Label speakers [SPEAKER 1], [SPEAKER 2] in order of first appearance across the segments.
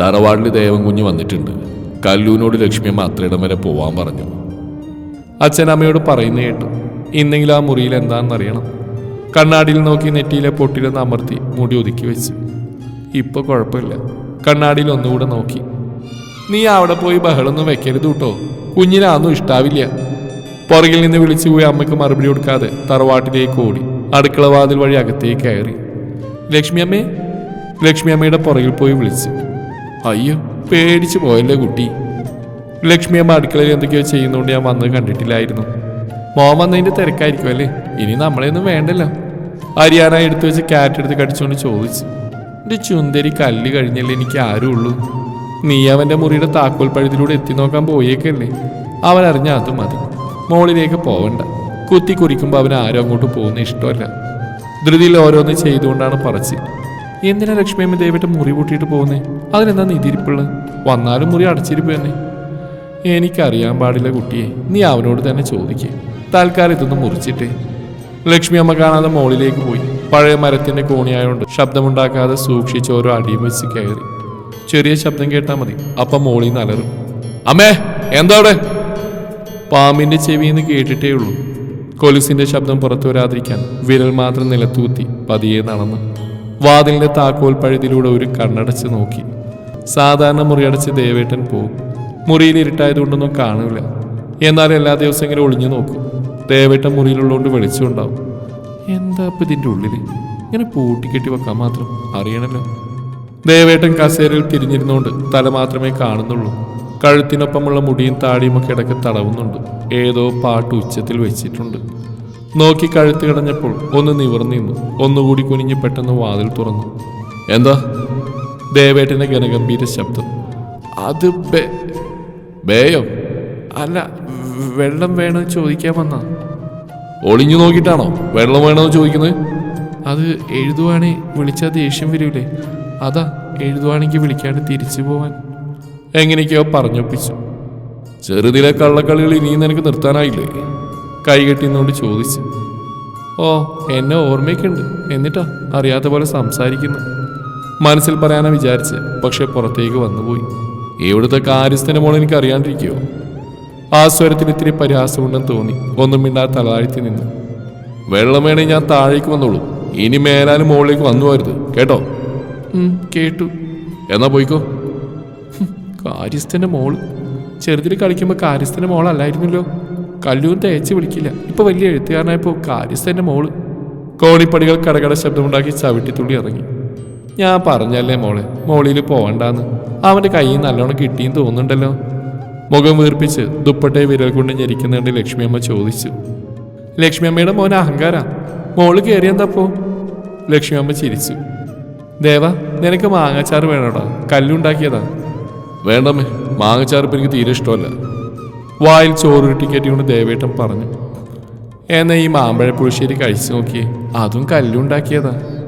[SPEAKER 1] തറവാടിൽ ദേവൻകുഞ്ഞ് വന്നിട്ടുണ്ട്. കല്ലൂനോട് ലക്ഷ്മിയമ്മ അത്രയിടം വരെ പോവാൻ പറഞ്ഞു.
[SPEAKER 2] അച്ഛനമ്മയോട് പറയുന്ന കേട്ടു. ഇന്നെങ്കിലും ആ മുറിയിൽ എന്താണെന്നറിയണം കണ്ണാടിയിൽ നോക്കി നെറ്റിയിലെ പൊട്ടിലൊന്ന് അമർത്തി മുടി ഒതുക്കി വെച്ചു. ഇപ്പൊ കുഴപ്പമില്ല. കണ്ണാടിയിൽ ഒന്നുകൂടെ നോക്കി. നീ അവിടെ പോയി ബഹളൊന്നും വെക്കരുത് കേട്ടോ. കുഞ്ഞിനാന്നും ഇഷ്ടാവില്ല. പുറകിൽ നിന്ന് വിളിച്ചു പോയി അമ്മയ്ക്ക് മറുപടി കൊടുക്കാതെ തറവാട്ടിലേക്ക് ഓടി അടുക്കള വാതിൽ വഴി അകത്തേക്ക് കയറി. ലക്ഷ്മിയമ്മേ ലക്ഷ്മിയമ്മയുടെ പുറകിൽ പോയി വിളിച്ചു. അയ്യോ പേടിച്ചു പോയല്ലേ കുട്ടി. ലക്ഷ്മി അമ്മ അടുക്കളയിൽ എന്തൊക്കെയോ ചെയ്യുന്നതുകൊണ്ട് ഞാൻ വന്നത് കണ്ടിട്ടില്ലായിരുന്നു. മോൻ വന്നതിന്റെ തിരക്കായിരിക്കും അല്ലേ? ഇനി നമ്മളെയൊന്നും വേണ്ടല്ലോ. ഹരിയാന എടുത്തു വെച്ച് ക്യാറ്റ് എടുത്ത് കടിച്ചുകൊണ്ട് ചോദിച്ചു. എന്റെ ചുന്തരി കല്ല് കഴിഞ്ഞല്ലേ എനിക്ക് ആരും ഉള്ളൂ നീ അവന്റെ മുറിയുടെ താക്കോൽ പഴുതിലൂടെ എത്തി നോക്കാൻ പോയേക്കല്ലേ? അവൻ അറിഞ്ഞ അത് മതി. മോളിലേക്ക് പോവണ്ട. കുത്തി കുറിക്കുമ്പോൾ അവൻ ആരും അങ്ങോട്ട് പോകുന്ന ഇഷ്ടമല്ല. ധൃതിയിൽ ഓരോന്ന് ചെയ്തുകൊണ്ടാണ് പറച്ച് എന്തിനാ ലക്ഷ്മിയമ്മ ദൈവത്തെ മുറി പൂട്ടിയിട്ട് പോകുന്നേ? അതിനെന്താ നിതിരിപ്പുള്ളത് വന്നാലും മുറി അടച്ചിരിപ്പ് തന്നെ. എനിക്കറിയാൻ പാടില്ല കുട്ടിയെ. നീ അവനോട് തന്നെ ചോദിക്കേ. തൽക്കാലം ഇതൊന്ന് മുറിച്ചിട്ട്. ലക്ഷ്മി അമ്മ കാണാതെ മോളിലേക്ക് പോയി. പഴയ മരത്തിന്റെ കോണിയായോണ്ട് ശബ്ദമുണ്ടാക്കാതെ സൂക്ഷിച്ച് ഓരോ അടിയും വെച്ച് കയറി. ചെറിയ ശബ്ദം കേട്ടാൽ മതി. അപ്പം മോളി നിന്ന് അലറും. അമ്മേ എന്താ അവിടെ? പാമ്പിന്റെ ചെവിന്ന് കേട്ടിട്ടേ ഉള്ളൂ കൊലുസിന്റെ ശബ്ദം പുറത്തു വരാതിരിക്കാൻ വിരൽ മാത്രം നിലത്തൂത്തി പതിയെ നടന്നു. വാതിലിന്റെ താക്കോൽ പഴുതിലൂടെ ഒരു കണ്ണടച്ച് നോക്കി. സാധാരണ മുറി മുറിയടച്ച് ദേവേട്ടൻ പോകും മുറിയിൽ ഇരുട്ടായതുകൊണ്ടൊന്നും കാണില്ല എന്നാൽ എല്ലാ ദിവസവും ഇങ്ങനെ ഒളിഞ്ഞു നോക്കും. ദേവേട്ടൻ മുറിയിലുള്ളതുകൊണ്ട് വെളിച്ചമുണ്ടാവും എന്താ ഇപ്പൊ ഇതിന്റെ ഉള്ളിൽ ഇങ്ങനെ പൂട്ടിക്കെട്ടി വെക്കാൻ മാത്രം അറിയണല്ലോ. ദേവേട്ടൻ കസേരയിൽ തിരിഞ്ഞിരുന്നുകൊണ്ട് തല മാത്രമേ കാണുന്നുള്ളൂ. കഴുത്തിനൊപ്പമുള്ള മുടിയും താടിയും ഒക്കെ ഇടയ്ക്ക് തടവുന്നുണ്ട്. ഏതോ പാട്ട് ഉച്ചത്തിൽ വെച്ചിട്ടുണ്ട്. നോക്കി കഴുത്ത് കിടഞ്ഞപ്പോൾ ഒന്ന് നിവർന്നിന്നു ഒന്നുകൂടി കുനിഞ്ഞ് പെട്ടെന്ന് വാതിൽ തുറന്നു. എന്താ? ദേവേട്ടന്റെ ഗനഗംഭീര ശബ്ദം. അത് ബേ ബേയോ? അല്ല വെള്ളം വേണമെന്ന് ചോദിക്കാൻ വന്ന. ഒളിഞ്ഞു നോക്കിയിട്ടാണോ? വെള്ളം വേണമെന്ന് ചോദിക്കുന്നത് അത് എഴുതുവാണേ വിളിച്ചാൽ ദേഷ്യം വരൂലേ. അതാ എഴുതുവാണെങ്കിൽ വിളിക്കാണ്ട് തിരിച്ചു പോവാൻ. എങ്ങനെയൊക്കെയോ പറഞ്ഞൊപ്പിച്ചു. ചെറുതിലെ കള്ളക്കളികൾ ഇനിയും നിനക്ക് നിർത്താനായില്ലേ? കൈകെട്ടിന്നോട് ചോദിച്ചു. ഓ എന്നെ ഓർമ്മയൊക്കെ ഉണ്ട് എന്നിട്ടാ അറിയാത്ത പോലെ സംസാരിക്കുന്നു. മനസ്സിൽ പറയാനാ വിചാരിച്ച്. പക്ഷെ പുറത്തേക്ക് വന്നുപോയി. ഇവിടുത്തെ കാര്യസ്ഥന മോൾ എനിക്ക് അറിയാണ്ടിരിക്കുവോ ആ സ്വരത്തിൽ ഇത്തിരി പരിഹാസമുണ്ടെന്ന് തോന്നി. ഒന്നും മിണ്ടാ തലതാഴ്ത്തി നിന്നു. വെള്ളം വേണേ ഞാൻ താഴേക്ക് വന്നോളൂ. ഇനി മേലാലും മുകളിലേക്ക് വന്നു പോരുത് കേട്ടോ കേട്ടു. എന്നാ പോയിക്കോ. കാര്യസ്ഥന്റെ മോൾ. ചെറുതിൽ കളിക്കുമ്പോൾ കാര്യസ്ഥന്റെ മോളല്ലായിരുന്നല്ലോ. കല്ലൂർ തേച്ച് വിളിക്കില്ല. ഇപ്പൊ വലിയ എഴുത്തുകാരനായപ്പോ കാര്യസ്ഥന്റെ മോൾ. കോണിപ്പടികൾ കടകട ശബ്ദമുണ്ടാക്കി ചവിട്ടിത്തുള്ളി ഇറങ്ങി. ഞാൻ പറഞ്ഞല്ലേ മോളെ മോളിൽ പോവണ്ടാന്ന്. അവന്റെ കയ്യിൽ നല്ലോണം കിട്ടിയെന്ന് തോന്നുന്നുണ്ടല്ലോ. മുഖം വീർപ്പിച്ച് ദുപ്പട്ടെ വിരൽ കൊണ്ട് ഞെരിക്കുന്നുണ്ട് ലക്ഷ്മിയമ്മ ചോദിച്ചു. ലക്ഷ്മിയമ്മയുടെ മോൻ അഹങ്കാര. മോൾ കയറിയെന്തപ്പോ ലക്ഷ്മിയമ്മ ചിരിച്ചു. ദേവ നിനക്ക് മാങ്ങാച്ചാറ് വേണോടാ. കല്ലുണ്ടാക്കിയതാ. വേണ്ടമ്മേ മാങ്ങച്ചാറ് ഇപ്പം എനിക്ക് തീരെ ഇഷ്ടമല്ല. വായിൽ ചോറ് ചോറുരുട്ടി കയറ്റിക്കൊണ്ട് ദേവേട്ടൻ പറഞ്ഞു. എന്നാ ഈ മാമ്പഴ പുളിശ്ശേരി കഴിച്ചു നോക്കി അതും കല്ലുണ്ടാക്കിയതാ.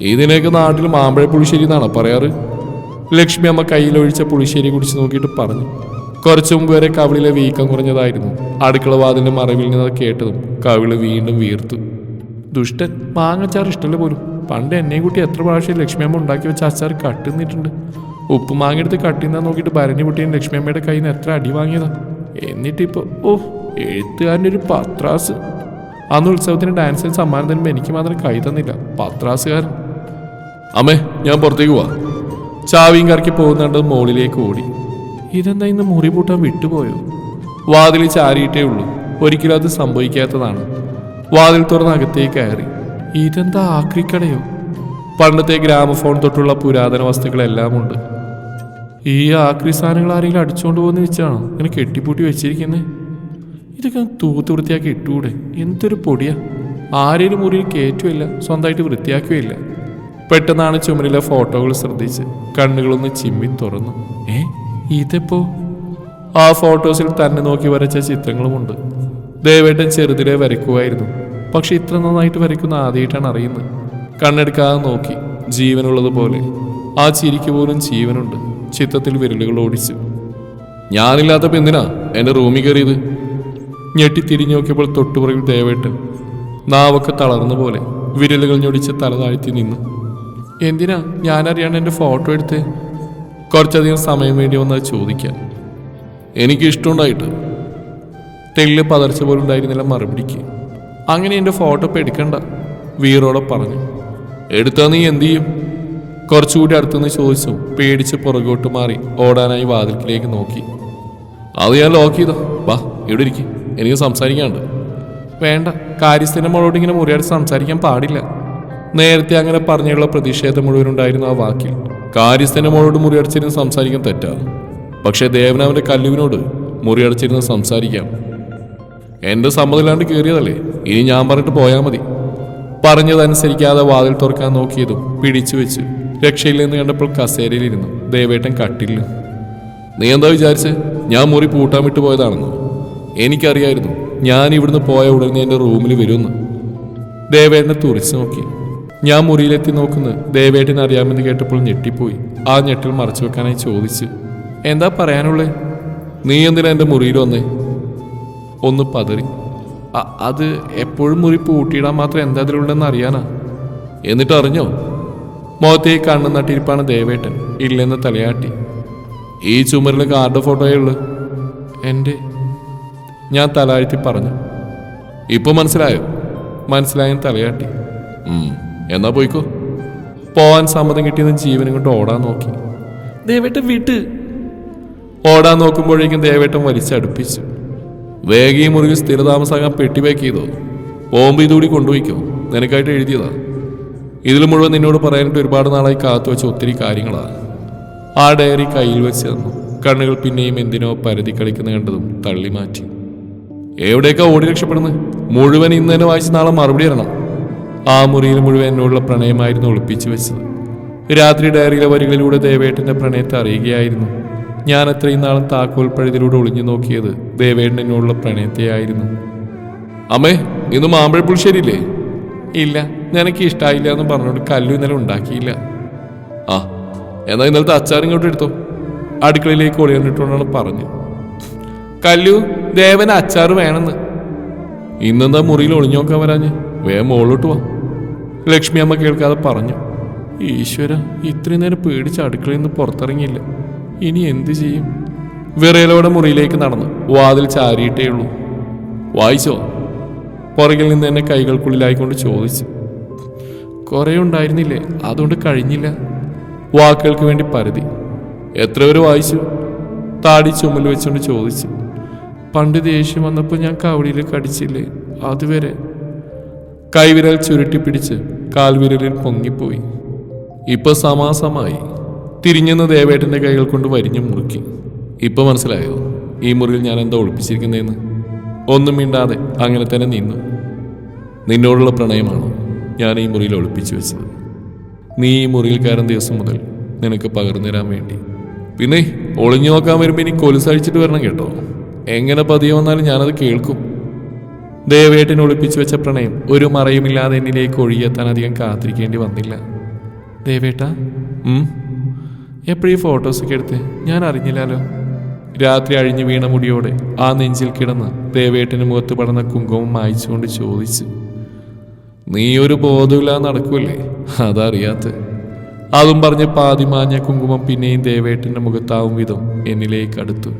[SPEAKER 2] ഇതിനൊക്കെ നാട്ടിൽ മാമ്പഴ പുളിശ്ശേരി എന്നാണ് പറയാറ്? ലക്ഷ്മി അമ്മ കയ്യിലൊഴിച്ച പുളിശ്ശേരി കുടിച്ച് നോക്കിയിട്ട് പറഞ്ഞു. കുറച്ചു മുമ്പ് വരെ കവിളിലെ വീക്കം കുറഞ്ഞതായിരുന്നു. അടുക്കള വാതിന്റെ മറവിൽ നിന്ന് കേട്ടതും കവിൾ വീണ്ടും വീർത്തു. ദുഷ്ടൻ മാങ്ങച്ചാർ ഇഷ്ടമല്ല പോലും. പണ്ട് എന്നെയും കൂട്ടി എത്ര പ്രാവശ്യം ലക്ഷ്മിയമ്മ ഉണ്ടാക്കി വെച്ച അച്ചാർ കട്ടുന്നിട്ടുണ്ട് ഉപ്പ് മാങ്ങെടുത്ത് കട്ടിന്നാ നോക്കിയിട്ട് ഭരണി കുട്ടിയും ലക്ഷ്മിയമ്മയുടെ കയ്യിൽ നിന്ന് എത്ര അടി വാങ്ങിയതാ. എന്നിട്ടിപ്പോ ഓ എഴുത്തുകാരന്റെ ഒരു പത്രാസ്. അന്ന് ഉത്സവത്തിന് ഡാൻസിന് സമ്മാനം തരുമ്പോൾ എനിക്ക് മാത്രം കൈ തന്നില്ല. പത്രാസുകാരൻ. അമ്മേ ഞാൻ പുറത്തേക്ക് പോവാ. ചാവിയും കറക്കി പോകുന്നുണ്ട് മോളിലേക്ക് ഓടി. ഇതെന്താ ഇന്ന് മുറി പൂട്ടാൻ വിട്ടുപോയോ? വാതിൽ ചാരിയിട്ടേ ഉള്ളൂ. ഒരിക്കലും അത് സംഭവിക്കാത്തതാണ്. വാതിൽ തുറന്ന് അകത്തേക്ക് കയറി. ഇതെന്താ ആക്രിക്കടയോ? പണ്ടത്തെ ഗ്രാമഫോൺ തൊട്ടുള്ള പുരാതന വസ്തുക്കളെല്ലാം ഉണ്ട് ഈ ആക്രി സാധനങ്ങൾ ആരെങ്കിലും അടിച്ചുകൊണ്ട് പോകുന്ന വെച്ചാണോ? ഇങ്ങനെ കെട്ടിപ്പൂട്ടി വെച്ചിരിക്കുന്നത് ഇതൊക്കെ തൂത്ത് വൃത്തിയാക്കി ഇട്ടുകൂടെ എന്തൊരു പൊടിയാ. ആരേലും മുറിയിൽ കയറ്റുമില്ല സ്വന്തമായിട്ട് വൃത്തിയാക്കുകയില്ല. പെട്ടെന്നാണ് ചുമരിലെ ഫോട്ടോകൾ ശ്രദ്ധിച്ച് കണ്ണുകളൊന്ന് ചിമ്മി തുറന്നു. ഏ ഇതെപ്പോ? ആ ഫോട്ടോസിൽ തന്നെ നോക്കി വരച്ച ചിത്രങ്ങളുമുണ്ട്. ദേവേട്ടൻ ചെറുതിലെ വരയ്ക്കുമായിരുന്നു. പക്ഷെ ഇത്ര നന്നായിട്ട് വരയ്ക്കുന്ന ആദ്യമായിട്ടാണ് അറിയുന്നത്. കണ്ണെടുക്കാതെ നോക്കി ജീവനുള്ളതുപോലെ. ആ ചിരിക്ക് പോലും ജീവനുണ്ട്. ചിത്രത്തിൽ വിരലുകൾ ഓടിച്ചു. ഞാനില്ലാത്തപ്പോ എന്തിനാ എന്റെ റൂമിൽ കയറിയത്? ഞെട്ടി തിരിഞ്ഞു നോക്കിയപ്പോൾ തൊട്ടുപുറകിൽ ദേവേട്ടൻ നാവൊക്കെ തളർന്ന പോലെ വിരലുകൾ ഞൊടിച്ച് തല താഴ്ത്തി നിന്നു. എന്തിനാ ഞാനറിയാണ്ട് എന്റെ ഫോട്ടോ എടുത്ത് കുറച്ചധികം സമയം വേണ്ടി വന്നത് ചോദിക്കാം?
[SPEAKER 1] എനിക്ക് ഇഷ്ടമുണ്ടായിട്ട്
[SPEAKER 2] തെല്ല് പതർച്ച പോലും ഉണ്ടായിരുന്നില്ല മറുപടിക്ക്. അങ്ങനെ എന്റെ ഫോട്ടോ ഇപ്പം എടുക്കണ്ട വീറോടെ പറഞ്ഞു.
[SPEAKER 1] എടുത്താ നീ എന്തു ചെയ്യും?
[SPEAKER 2] കുറച്ചുകൂടി അടുത്തുനിന്ന് ചോദിച്ചു പേടിച്ച് പുറകോട്ട് മാറി ഓടാനായി വാതിൽക്കിലേക്ക് നോക്കി.
[SPEAKER 1] അത് ഞാൻ ലോക്ക് ചെയ്തോ? വാ ഇവിടെ ഇരിക്കും? എനിക്ക് സംസാരിക്കാണ്ട്
[SPEAKER 2] വേണ്ട കാര്യസ്ഥന്റെ മോളോട് ഇങ്ങനെ മുറിയാടി സംസാരിക്കാൻ പാടില്ല. നേരത്തെ അങ്ങനെ പറഞ്ഞുള്ള പ്രതിഷേധം മുഴുവൻ ഉണ്ടായിരുന്നു ആ വാക്കിൽ.
[SPEAKER 1] കാര്യസ്ഥനെ മോളോട് മുറിയടച്ചിരുന്ന് സംസാരിക്കാൻ തെറ്റാ. പക്ഷേ ദേവനവന്റെ കല്ലുവിനോട് മുറിയടച്ചിരുന്ന് സംസാരിക്കാം. എന്റെ സമ്മതമില്ലാണ്ട് കയറിയതല്ലേ ഇനി ഞാൻ പറഞ്ഞിട്ട് പോയാൽ മതി.
[SPEAKER 2] പറഞ്ഞതനുസരിക്കാതെ വാതിൽ തുറക്കാൻ നോക്കിയതും പിടിച്ചു വെച്ചു രക്ഷയില്ലെന്ന് കണ്ടപ്പോൾ കസേരയിലിരുന്നു. ദേവേട്ടൻ കട്ടില്ല
[SPEAKER 1] നീ എന്താ വിചാരിച്ച്? ഞാൻ മുറി പൂട്ടാൻ വിട്ടു പോയതാണെന്നോ? എനിക്കറിയായിരുന്നു ഞാൻ ഇവിടുന്ന് പോയ ഉടനെ എന്റെ റൂമിൽ വരുമെന്ന്.
[SPEAKER 2] ദേവേട്ടനെ തുറിച്ചു നോക്കി. ഞാൻ മുറിയിലെത്തി നോക്കുന്നു. ദേവേട്ടൻ അറിയാമെന്ന് കേട്ടപ്പോൾ ഞെട്ടിപ്പോയി. ആ ഞെട്ടിൽ മറച്ചു വെക്കാനായി ചോദിച്ച് എന്താ പറയാനുള്ളേ?
[SPEAKER 1] നീ എന്തിനാ എന്റെ മുറിയിൽ വന്നേ?
[SPEAKER 2] ഒന്ന് പതറി "അ- അത് എപ്പോഴും മുറി പൂട്ടിയിടാൻ മാത്രം എന്താ അതിലുള്ളതെന്ന് അറിയാനാ?
[SPEAKER 1] എന്നിട്ട് അറിഞ്ഞോ
[SPEAKER 2] മുഖത്തേക്ക് കണ്ണു നട്ടിരിപ്പാണ് ദേവേട്ടൻ. ഇല്ലെന്ന് തലയാട്ടി.
[SPEAKER 1] ഈ ചുമരിൽ കാർഡ് ഫോട്ടോയേ ഉള്ളു.
[SPEAKER 2] എന്റെ? ഞാൻ തലാഴ്ത്തി പറഞ്ഞു.
[SPEAKER 1] ഇപ്പൊ മനസ്സിലായോ?
[SPEAKER 2] മനസ്സിലായെന്ന് തലയാട്ടി.
[SPEAKER 1] എന്നാ പോയിക്കോ?
[SPEAKER 2] പോവാൻ സമ്മതം കിട്ടിയെന്ന് ജീവനും കൊണ്ട് ഓടാൻ നോക്കി. ദേവേട്ടൻ വിട്ട്. ഓടാൻ നോക്കുമ്പോഴേക്കും ദേവേട്ടൻ വലിച്ചടുപ്പിച്ചു
[SPEAKER 1] വേഗയും മുറിയിൽ സ്ഥിരതാമസാകാൻ പെട്ടി പാക്ക് ചെയ്തോ? പോകുമ്പോ ഇതുകൂടി കൊണ്ടുപോയിക്കോ? നിനക്കായിട്ട് എഴുതിയതാ. ഇതിൽ മുഴുവൻ നിന്നോട് പറയാനായിട്ട് ഒരുപാട് നാളായി കാത്തു വെച്ച ഒത്തിരി കാര്യങ്ങളാണ്
[SPEAKER 2] ആ ഡയറി കയ്യിൽ വെച്ച് തന്നു. കണ്ണുകൾ പിന്നെയും എന്തിനോ പരതി കളിക്കുന്ന കണ്ടതും തള്ളി മാറ്റി
[SPEAKER 1] എവിടെയൊക്കെ ഓടി രക്ഷപ്പെടുന്നത്? മുഴുവൻ ഇന്ന് തന്നെ വായിച്ച് നാളെ മറുപടി തരണം.
[SPEAKER 2] ആ മുറിയിൽ മുഴുവൻ എന്നോടുള്ള പ്രണയമായിരുന്നു ഒളിപ്പിച്ചു വെച്ചത്. രാത്രി ഡയറിയിലെ വരികളിലൂടെ ദേവേട്ടന്റെ പ്രണയത്തെ അറിയുകയായിരുന്നു. ഞാൻ അത്രയും നാളും താക്കോൽ പഴുതിലൂടെ ഒളിഞ്ഞു നോക്കിയത് ദേവേട്ടൻ എന്നോടുള്ള പ്രണയത്തെയായിരുന്നു.
[SPEAKER 1] അമ്മേ ഇന്ന് മാമ്പഴ പുളിശ്ശേരിയില്ലേ?
[SPEAKER 2] ഇല്ല നിനക്ക് ഇഷ്ടമായില്ല എന്ന് പറഞ്ഞുകൊണ്ട് കല്ലു ഇന്നലെ ഉണ്ടാക്കിയില്ല.
[SPEAKER 1] ആ എന്നാൽ ഇന്നലത്തെ അച്ചാർ ഇങ്ങോട്ട് എടുത്തോ.
[SPEAKER 2] അടുക്കളയിലേക്ക് ഒളിയണ്ടിട്ടുണ്ടെന്ന് പറഞ്ഞു. കല്ലു ദേവന് അച്ചാർ വേണമെന്ന്.
[SPEAKER 1] ഇന്നെന്താ മുറിയിൽ ഒളിഞ്ഞു നോക്കാൻ വരാഞ്ഞ്? വേഗം മുകളിലോട്ട് വാ.
[SPEAKER 2] ലക്ഷ്മി അമ്മ കേൾക്കാതെ പറഞ്ഞു ഈശ്വര ഇത്രയും നേരം പേടിച്ച് അടുക്കളയിൽ നിന്ന് പുറത്തിറങ്ങിയില്ല. ഇനി എന്തു ചെയ്യും? വിറയലോടെ മുറിയിലേക്ക് നടന്നു. വാതിൽ ചാരിയിട്ടേ ഉള്ളൂ.
[SPEAKER 1] വായിച്ചോ?
[SPEAKER 2] പുറകിൽ നിന്ന് എന്നെ കൈകൾക്കുള്ളിലായിക്കൊണ്ട് ചോദിച്ചു. കുറേ ഉണ്ടായിരുന്നില്ലേ? അതുകൊണ്ട് കഴിഞ്ഞില്ല. വാക്കുകൾക്ക് വേണ്ടി പരതി.
[SPEAKER 1] എത്ര പേര് വായിച്ചു?
[SPEAKER 2] താടി ചുമൽ വെച്ചുകൊണ്ട് ചോദിച്ചു. പണ്ട് ദേഷ്യം വന്നപ്പോൾ ഞാൻ കവടിയിൽ കടിച്ചില്ലേ? അതുവരെ. കൈവിരൽ ചുരുട്ടിപ്പിടിച്ച് കാൽവിരലിൽ പൊങ്ങിപ്പോയി.
[SPEAKER 1] ഇപ്പൊ സമാസമായി
[SPEAKER 2] തിരിഞ്ഞെന്ന് ദേവേട്ടന്റെ കൈകൾ കൊണ്ട് വരിഞ്ഞു മുറുക്കി.
[SPEAKER 1] ഇപ്പൊ മനസ്സിലായോ? ഈ മുറിയിൽ ഞാൻ എന്താ ഒളിപ്പിച്ചിരിക്കുന്നതെന്ന്
[SPEAKER 2] ഒന്നും മിണ്ടാതെ അങ്ങനെ തന്നെ നിന്നു.
[SPEAKER 1] നിന്നോടുള്ള പ്രണയമാണ് ഞാൻ ഈ മുറിയിൽ ഒളിപ്പിച്ചു വെച്ചത്?
[SPEAKER 2] നീ ഈ മുറിയിൽ കയറുന്ന ദിവസം മുതൽ നിനക്ക് പകർന്നു തരാൻ വേണ്ടി.
[SPEAKER 1] പിന്നെ ഒളിഞ്ഞു നോക്കാൻ വരുമ്പോൾ ഇനി കൊലുസഴിച്ചിട്ട് വരണം കേട്ടോ. എങ്ങനെ പതിയെ വന്നാലും ഞാനത് കേൾക്കും.
[SPEAKER 2] ദേവേട്ടൻ ഒളിപ്പിച്ചു വെച്ച പ്രണയം ഒരു മറയുമില്ലാതെ എന്നിലേക്ക് ഒഴുകിയെത്താൻ അധികം കാത്തിരിക്കേണ്ടി വന്നില്ല. ദേവേട്ട എപ്പോഴും ഫോട്ടോസൊക്കെ എടുത്ത്? ഞാൻ അറിഞ്ഞില്ലല്ലോ. രാത്രി അഴിഞ്ഞു വീണ മുടിയോടെ ആ നെഞ്ചിൽ കിടന്ന് ദേവേട്ടന് മുഖത്ത് പടർന്ന കുങ്കുമം മായിച്ചുകൊണ്ട് ചോദിച്ചു
[SPEAKER 1] നീ ഒരു ബോധമില്ലാതെ നടക്കൂലേ അതറിയാത്ത.
[SPEAKER 2] അതും പറഞ്ഞ് പാതി മാഞ്ഞ കുങ്കുമം പിന്നെയും ദേവേട്ടന്റെ മുഖത്താവും വിധം എന്നിലേക്ക് അടുത്തു.